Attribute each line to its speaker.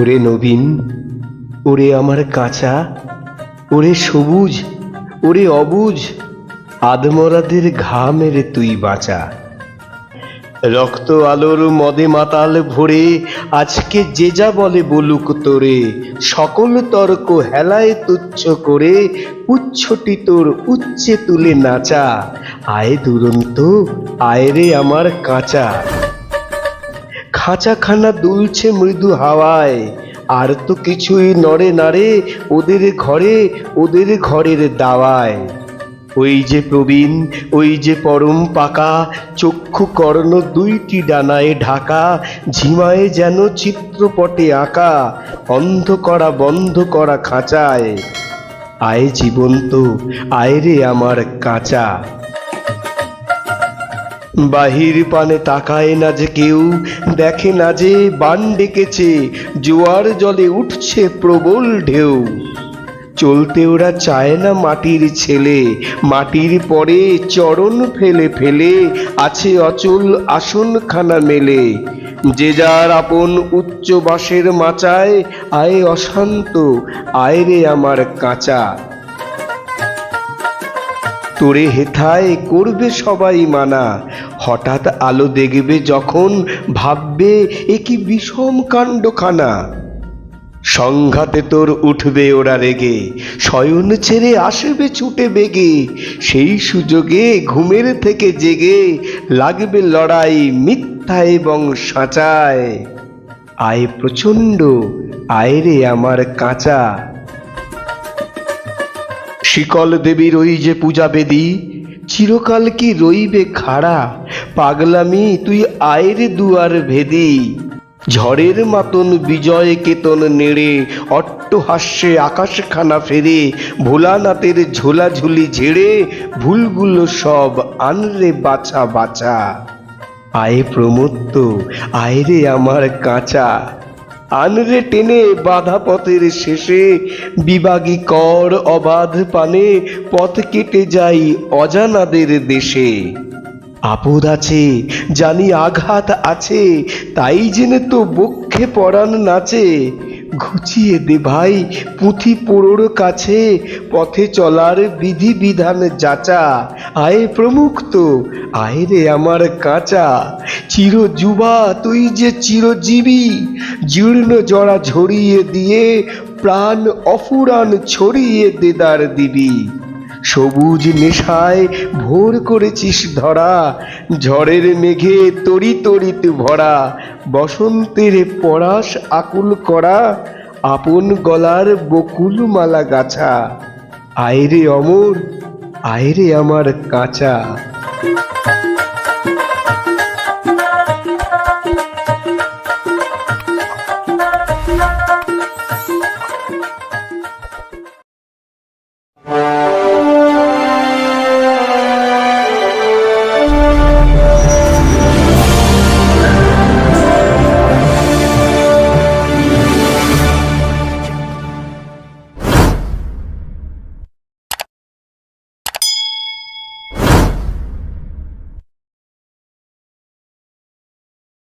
Speaker 1: ওরে নবীন, ওরে আমার কাঁচা, ওরে সবুজ, ওরে অবুজ, আদমরাদের ঘা মেরে তুই বাঁচা। রক্ত আলোর মদে মাতাল ভরে, আজকে যে যা বলে বলুক তোরে, সকল তর্ক হেলায় তুচ্ছ করে, উচ্ছটি তোর উচ্চে তুলে নাচা। আয় দুরন্ত, আয় রে আমার কাঁচা। খাঁচাখানা দুলছে মৃদু হাওয়ায়। আর তো কিছুই নড়ে নাড়ে ওদের ঘরে, ওদের ঘরের দাওয়ায়। ওই যে প্রবীণ, ওই যে পরম পাকা, চক্ষু কর্ণ দুইটি ডানায় ঢাকা, ঝিমায় যেন চিত্রপটে আঁকা, অন্ধ করা, বন্ধ করা খাঁচায়। আয় জীবন্ত, আয় রে আমার কাঁচা। বাহির পানে তাকায় না যে কেউ, দেখে না যে বান ডেকেছে, জোয়ার জলে উঠছে প্রবল ঢেউ। চলতে ওরা চায় না মাটির ছেলে, মাটির পরে চরণ ফেলে ফেলে, আছে অচল আসনখানা মেলে। যে যার আপন উচ্চ বাসের মাচায়, আয় অশান্ত, আয় রে আমার কাঁচা। তোরে হেথায় করবে সবাই মানা। হঠাৎ আলো দেখবে যখন, ভাববে এ কি বিষম কাণ্ডখানা। সংঘাতে তোর উঠবে ওরা রেগে, শয়ন ছেড়ে আসবে ছুটে বেগে, সেই সুযোগে ঘুমের থেকে জেগে লাগবে লড়াই মিথ্যা এবং সাঁচায়। আয় প্রচণ্ড, আয় রে আমার কাঁচা। শিকল দেবীর ওই যে পূজা বেদি, চিরকাল কি রইবে খাড়া? পাগলামি তুই আয়ের দুয়ার ভেদি। ঝড়ের মাতন বিজয় কেতন নেড়ে, অট্টহাস্যে আকাশখানা ফেরে, ভোলানাথের ঝোলাঝুলি ঝেড়ে, ভুলগুলো সব আনরে বাছা বাছা আয়ে প্রমত্ত আয়রে আমার কাঁচা। আনরে টেনে বাধা পথের শেষে বিভাগী কর অবাধ পানে পথ কেটে যাই অজানাদের দেশে। আপদ আছে, জানি আঘাত আছে, তাই জেনে তো বক্ষে পরাণ নাচে। ঘুচিয়ে দে ভাই, পুঁথি পুরোর কাছে পথে চলার বিধি বিধান যাচা। আয়ে প্রমুখ তো আয় রে আমার কাঁচা। চির যুবা, তুই যে চিরজীবী, জীর্ণ জড়া ঝরিয়ে দিয়ে প্রাণ অফুরান ছড়িয়ে দেদার দিবি। সবুজ নেশায় ভোর করেছিস ধরা। ঝড়ের মেঘে তরি তরিত ভরা। বসন্তের পরাশ আকুল করা। আপন গলার বকুল মালা গাছা। আয়রে অমর আয়রে আমার কাঁচা।